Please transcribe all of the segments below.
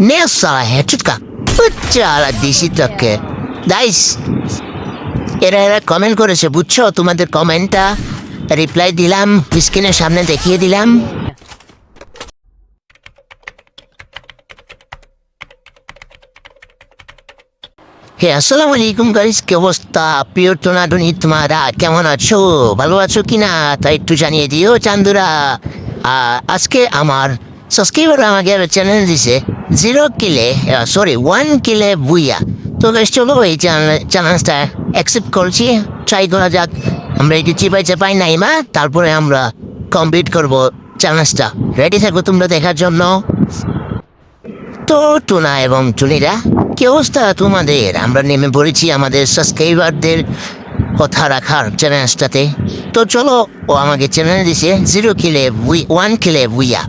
নে সালা হেডশটকা চালা দিছি তোকে দাইস এরা এরা কমেন্ট করেছে বুঝছ তোমাদের কমেন্টটা রিপ্লাই দিলাম স্ক্রিনের সামনে দেখিয়ে দিলাম হে আসসালামু আলাইকুম গাইস কি অবস্থা প্রিয় টোনাটুনি তোমারা কেমন আছো ভালো আছো কি না তা একটু জানিয়ে দিও চান্দুরা আজকে আমার সাবস্ক্রাইবার আমাকে চ্যানেল দিছে জিরো কিলে সরি ওয়ান কিলে বুইয়া তো বেশ চলো এই চ্যালেঞ্জটা অ্যাকসেপ্ট করছি ট্রাই করা যাক। আমরা একটু চিপাই চাপাই নাই মা, তারপরে আমরা কমপ্লিট করব চ্যালেঞ্জটা রেডি থাকো তোমরা দেখার জন্য। তো টুনা এবং টুনিরা, কি অবস্থা তোমাদের? আমরা নেমে পড়েছি আমাদের সাবস্ক্রাইবারদের কথা রাখার চ্যালেঞ্জটাতে তো চলো ও আমাকে চ্যানেল দিছে জিরো কিলে ওয়ান কিলে বুইয়া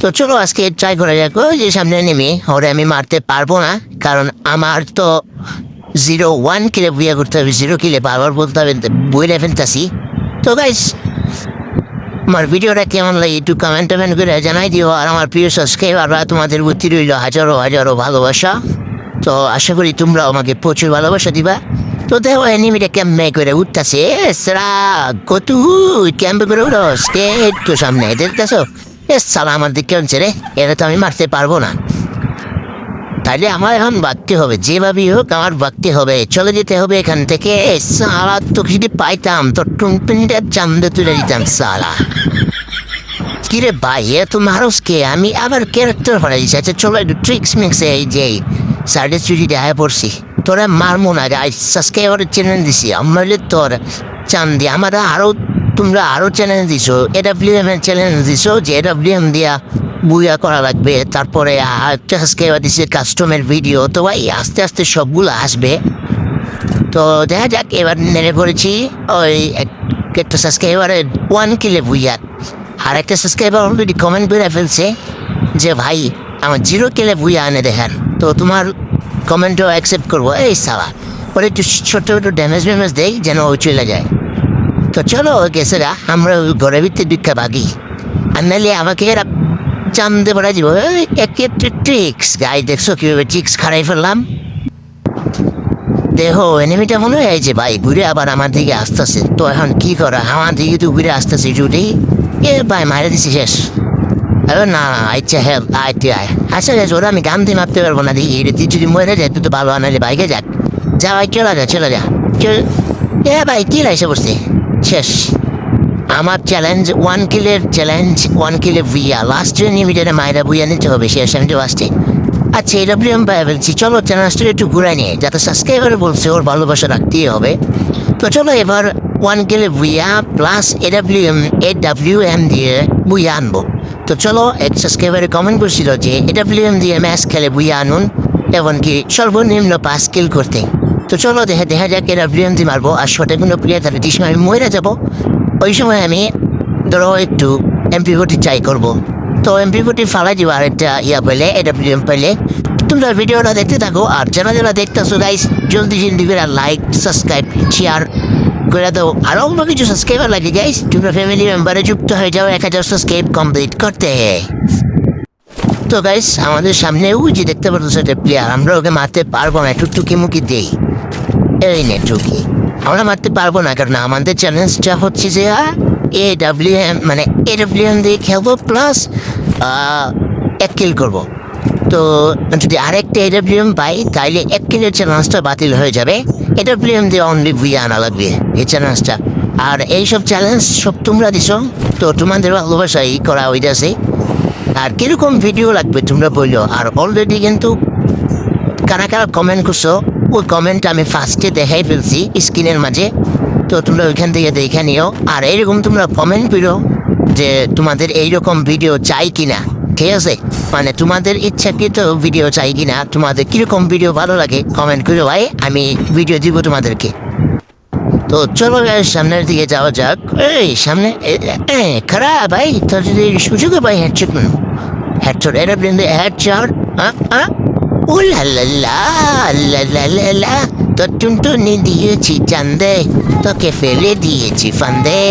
তো চলো আজকে ট্রাই করা ওই যে সামনে নেমে। ওরে আমি মারতে পারব না, কারণ আমার তো জিরো ওয়ান কিলে বুইয়া করতে হবে জিরো কিলে বারবার বলতে হবে বইলে ফেলতেছি। তো গাইস আমার ভিডিওটা কেমন লাগে একটু কমেন্ট টমেন্ট করে জানাই দিও, আর আমার প্রিয় সাবস্ক্রাইবাররা তোমাদের প্রতি রইল হাজারো হাজারো ভালোবাসা। তো আশা করি তোমরা আমাকে প্রচুর ভালোবাসা দিবা। তো দেখো এনিমিটা ক্যাম্পে করে উঠতেছে সারা, কত ক্যাম্পে করে উঠোস কে একটু সামনে, দেখতেছো? এ সালা আমার দিকে হচ্ছে রে এটা তো আমি মারতে পারব না। তাইলে আমার এখন বাঁকতে হবে, যেভাবেই হোক আমার বাঁকতে হবে, চলে যেতে হবে এখান থেকে। সালা তো যদি পাইতাম তো টুনটুনিটা চান্দে তুলে দিতাম সালা। কিরে ভাই, এ তো মানুষকে আমি আবার ক্যারেক্টার দিচ্ছি আচ্ছা চলো একটু ট্রিক্স মিক্সে এই যে সাইডে চুরি দেখা পড়ছি। তোরা মারমো না সাবস্ক্রাইবার চ্যানেল দিছি। আমার তোর চান্দি আমরা আরও তোমরা আরও চ্যালেঞ্জ দিছো এডাব্লিউএম এর চ্যানেল দিছো, যে এডাব্লিউএম দিয়া বুয়া করা লাগবে, তারপরে সাবস্ক্রাইবার দিছে কাস্টমের ভিডিও তো ভাই আস্তে আস্তে সবগুলো আসবে। তো দেখা যাক, এবার নেড়ে পড়েছি, ওই এক- একটা সাবস্ক্রাইবারের ওয়ান কিলে বুইয়া। আর একটা সাবস্ক্রাইবার অলরেডি কমেন্ট করে ফেলছে, যে ভাই, আমার জিরো কিলে বুইয়া আনে দেখেন। তো তোমার কমেন্টও অ্যাকসেপ্ট করব। এই সালা ওর একটু ছোট্ট ছোটো ড্যামেজ ম্যামেজ দেয় যেন ও চলে যায়। তো চলো গেছেরা আমরা ঘরের ভিতরে দীক্ষা ভাগি আর নাহলে আমাকে এরা পড়া দিব। এক একটা ট্রিক্স গাই, দেখছ কীভাবে ট্রিক্স খারাই ফেললাম? দেখো এনিমিটা মনে হয় যে ভাই, ঘুরে আবার আমার দিকে আসতেছে। তো এখন কি করা? আমার দিকে তো ঘুরে আসতেছে জুটি এ ভাই মারে দিছি, শেষ। আরে না আচ্ছা হ্যাঁ আইতে আয়। আচ্ছা গেছে ওরা আমি গান দিয়ে মারতে পারব না, দেখি। এটা তুই যদি মরে যায়, তুই তো ভালো আনালে বাইকে যাক। যা ভাই, চলে যা চলে যা। এ ভাই, কি লাইসে বসছে শেষ। আমার চ্যালেঞ্জ ওয়ান কিলের চ্যালেঞ্জ ওয়ান কিলে ভিয়া লাস্ট নিমিটারে মায়েরা বুইয়া নিতে হবে শেষ আমি তো আসছি আচ্ছা এডাব্লিউএম পাই বলছি, চলো চ্যানেলটা একটু ঘুরাই নিয়ে, যাতে সাবস্ক্রাইবার বলছে ওর ভালোবাসা রাখতেই হবে। তো চলো এবার ওয়ান কিলে booyah plus A W M A W M দিয়ে বুইয়া আনব। তো চলো এক সাবস্ক্রাইবারে কমেন্ট করছিল যে এডাব্লিউএম দিয়ে ম্যাচ খেলে বুইয়া আনুন, এমনকি সর্বনিম্ন পাঁচ কিল করতে তো চলো দেখা দেখা যাক এডাব্লিউএম দিয়ে মারবো, আর শটে কোনো প্লেয়ার তাহলে টিসমে আমি মরে যাব। ওই সময় আমি ধরো একটু এমপি ফোর্টি ট্রাই করব। তো এমপি ফোর্টি ফালাই দিব আর একটা ইয়া পেলে, এটা ভিডিও পেলে। তোমরা ভিডিওটা দেখতে থাকো, আর যারা যারা দেখতেছো গাইস জলদি জলদি করে লাইক সাবস্ক্রাইব শেয়ার করে দাও। আরও অন্য কিছু সাবস্ক্রাইবার লাগে গাইস তোমরা ফ্যামিলি মেম্বারে যুক্ত হয়ে যাও, এক হাজার সাবস্ক্রাইব কমপ্লিট করতে। তো গাইস আমাদের সামনে ওই যে দেখতে পাচ্ছ সেটা প্লেয়ার আমরা ওকে মারতে পারব না, একটু টুকি মুকি দেই। এই নে টুকি আমরা মারতে পারব না, কারণ আমাদের চ্যালেঞ্জটা হচ্ছে যে এ ডাব্লিউ এম মানে এ ডাব্লিউ এম দিয়ে খেলব প্লাস এক কিল করব। তো যদি আরেকটা এ ডাব্লিউ এম পাই, তাইলে এক কিলের চ্যালেঞ্জটা বাতিল হয়ে যাবে। এ ডাব্লিউ এম দিয়ে অনলি বুয়ে আনা লাগবে এই চ্যালেঞ্জটা আর এইসব চ্যালেঞ্জ সব তোমরা দিছ, তো তোমাদের ভালোবাসাই করা হইতেছে। আর কীরকম ভিডিও লাগবে তোমরা বলল আর অলরেডি কিন্তু কারা কারা কমেন্ট করছ ওই কমেন্ট আমি ফার্স্টে দেখাই ফেলছি স্ক্রিনের মাঝে। তো তোমরা ওইখান থেকে দেখে নিও। আর এইরকম তোমরা কমেন্ট করো যে তোমাদের এইরকম ভিডিও চাই কিনা, ঠিক আছে? মানে তোমাদের ইচ্ছাকৃত ভিডিও চাই কিনা, তোমাদের কীরকম ভিডিও ভালো লাগে কমেন্ট করো ভাই, আমি ভিডিও দিব তোমাদেরকে। তো চলো সামনের দিকে যাওয়া যাক। এই, সামনে খারাপ ভাই, তোর যদি সুযোগ ভাই হেডশট হেডশট এটা বৃন্দে হেডশট ও লা লা লা লা লা লা লা। তোর টুনটুনি দিয়েছি চান্দে, তোকে ফেলে দিয়েছি ফান্দে।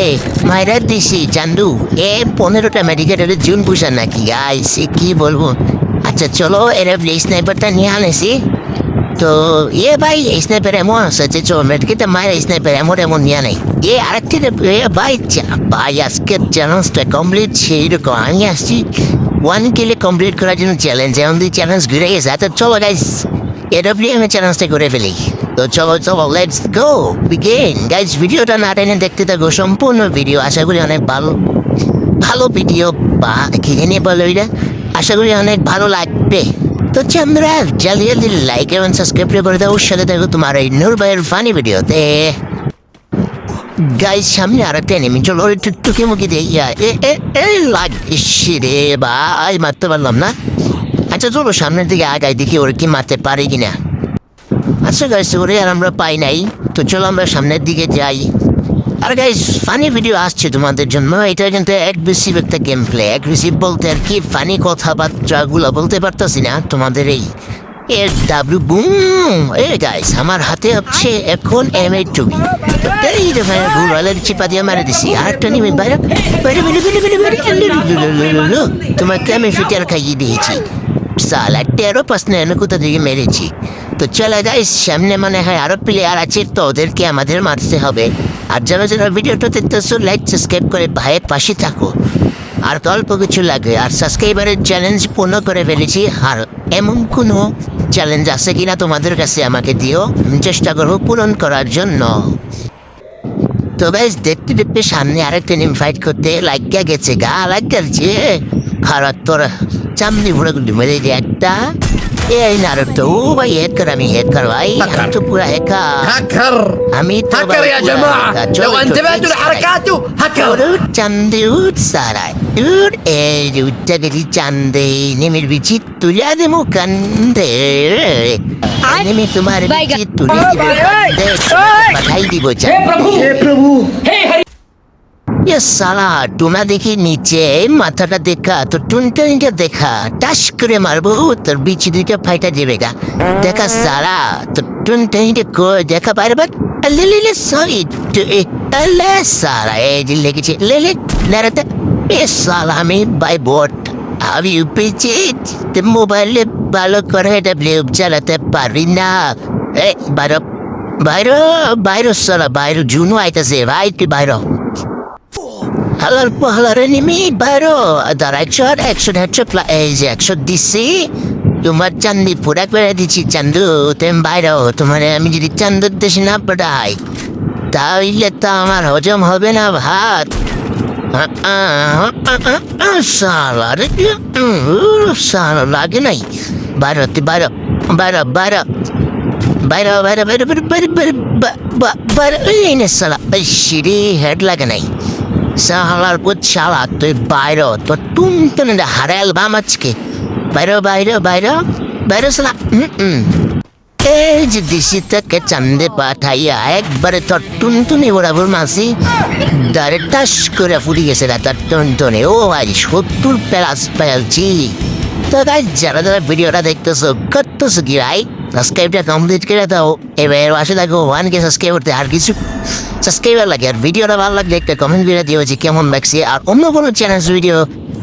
মায়েরা দিছি চান্দু, এ পনেরোটা মেডিকেটের জুন পুষা নাকি? গাইস সে কি বলব? আচ্ছা চলো, এর স্নাইপারটা নিয়ে আনেছি। তো ইয়ে ভাই স্নাইপার এমন আছে চো মেটকিতে মায়ের স্নাইপার এমন এমন নিয়ে নেই। এ আরেকটি ভাই ভাই আজকের চ্যালেঞ্জটা কমপ্লিট সেইরকম, আমি আসছি। ওয়ান কিলে কমপ্লিট করার জন্য চ্যালেঞ্জ এমন দুই চ্যালেঞ্জ ঘুরে গেছে। আচ্ছা চলো গাইস এরপরে আমি চ্যালেঞ্জটা করে ফেলি। তো চলো চলো লেটস গো বিগিন গাইস ভিডিওটা না টেনে দেখতে থাকো, সম্পূর্ণ ভিডিও, আশা করি অনেক ভালো ভালো ভিডিও, বা খেয়ে নিয়ে বলো এটা। আশা করি অনেক ভালো লাগবে। তো চন্দ্রা, জলদি জলদি লাইক এবং সাবস্ক্রাইব করে দাও। সাথে দেখো তোমার এই নূর ভাইয়ের ফানি ভিডিওতে গাইস সামনে আর একটা এনিমি চলো টুকি মুখি দিয়ে ইয়া, এ এ এ লাগ ইসি রে ভাই, মারতে পারলাম না। আচ্ছা চলো, সামনের দিকে আগাই, দেখি ওর কি মারতে পারি কিনা। আচ্ছা গাইস ওরে আর আমরা পাই নাই। তো চলো, আমরা সামনের দিকে যাই। আর গাইস ফানি ভিডিও আসছে তোমাদের জন্য এটা কিন্তু অ্যাগ্রেসিভ একটা গেম প্লে অ্যাগ্রেসিভ বলতে আর কি ফানি কথাবার্তাগুলো বলতে পারতাছি না তোমাদের এই এর ডাব্লিউ বুম এ গাইস আমার হাতে হচ্ছে এখন এম এইট টু এই ভাই ভুল হলে চিপা দিয়ে মারে দিছি আর একটা বাইরে বাইরে তোমাকে আমি ফিটার খাইয়ে দিয়েছি সালা তেরো পার্সেন্ট আমি কোথা থেকে মেরেছি তো চলে যাই সামনে মনে হয় আরও প্লেয়ার আছে তো ওদেরকে আমাদের মারতে হবে আর যারা যারা ভিডিওটা দেখতেছো লাইক সাবস্ক্রাইব করে ভাইয়ের পাশে থাকো। আর অল্প কিছু লাগে, আর সাবস্ক্রাইবারের চ্যালেঞ্জ পূর্ণ করে ফেলেছি, আর এমন কোনো চ্যালেঞ্জ আছে কিনা তোমাদের কাছে আমাকে দিও, আমি চেষ্টা করব পূরণ করার জন্য। তো বেশ দেখতে দেখতে সামনে আরেকটা ফাইট করতে লাগিয়া গেছে গা, লাগিয়া গেছে। খারাপ তোর চামনি ভরে মেরে দিয়ে একটা। এই না আরেকটা ও ভাই হেড কর আমি হেড কর ভাই আমি তো পুরা হেকা هكر আমি তো هكر ভাই يا পুরা جماعة hacker। لو চলো, انتبهتوا চলো, لحركاته هكر উড়ুট চান্দে উঠ সারা উঠ এই উঠটা গেলি চান্দে নেমের বিচি তুলিয়া দে মু কান্দে নেমে তোমার বিচি তুলি দিবে কান্দে পাঠাই দিব চান্দে ইয়ে সালা টুনা দেখি নিচে মাথাটা দেখা তো টুনটুনিটা দেখা, টাস করে মারবো তোর বিচি দুইটা ফাইটা দেবে গা। দেখা সালা তো টুনটুনিটা কই, দেখা পারবে লেলে সরি লে, সালা এই যে লেগেছে লেলে নারাতে এ সালা, আমি বাই বোট, আমি পেয়েছি মোবাইলে ভালো করে ব্লেব চালাতে পারি না। এ বাইর বাইর বাইর সালা বাইর জুনো আইতাছে, ভাই, তুই বাইর হালার পাহালারে নিমি বাইরো দাঁড়া একশো একশো এই যে একশো দিছি তোমার চান্দি পুরা করে দিচ্ছি চান্দু, তুমি বাইরো, তোমার আমি যদি চান্দুর দেশে না পাঠাই তাহলে তো আমার হজম হবে না ভাত। সালা রে সালা লাগে নাই। বাইরো তুই বাইরো বাইরো বাইরো। বাইরে বাইরে বাইরে বাইরে বাইরে বাইরে বাইরে, এই নে সালা। সিঁড়ি হেড লাগে নাই। সাহালার পুত শালা, তুই বাইর, তো তুম তুন হারাল বাম আজকে বাইর বাইর বাইর বাইর হুম এই যে দিশি থেকে চান্দে পাঠাইয়া একবারে তোর টুনটুনি বরাবর মাসি দাঁড়ে টাস করে ফুটি গেছে না তার টুনটুনি। ও ভাই, সত্তর প্লাস পেয়েছি তো গাই যারা যারা ভিডিওটা দেখতেছো, করতেছো কি ভাই সাবস্ক্রাইবটা কমপ্লিট করে দাও। এবার পাশে থাকো ওয়ান কে সাবস্ক্রাইব করতে আর কিছু সাবস্ক্রাইবার লাগে। আর ভিডিওটা ভালো লাগলে একটা কমেন্ট করে দিও যে কেমন লাগছে। আর অন্য কোনো চ্যানেল ভিডিও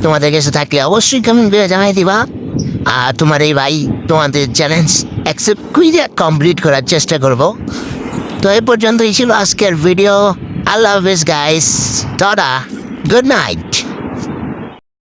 তোমাদের কাছে থাকলে অবশ্যই কমেন্ট করে জানাই দিবা। আর তোমার এই ভাই তোমাদের চ্যালেঞ্জ অ্যাকসেপ্ট করে কমপ্লিট করার চেষ্টা করব। তো এই পর্যন্তই ছিল আজকের ভিডিও আল্লাহ হাফিজ গাইস দাদা গুড নাইট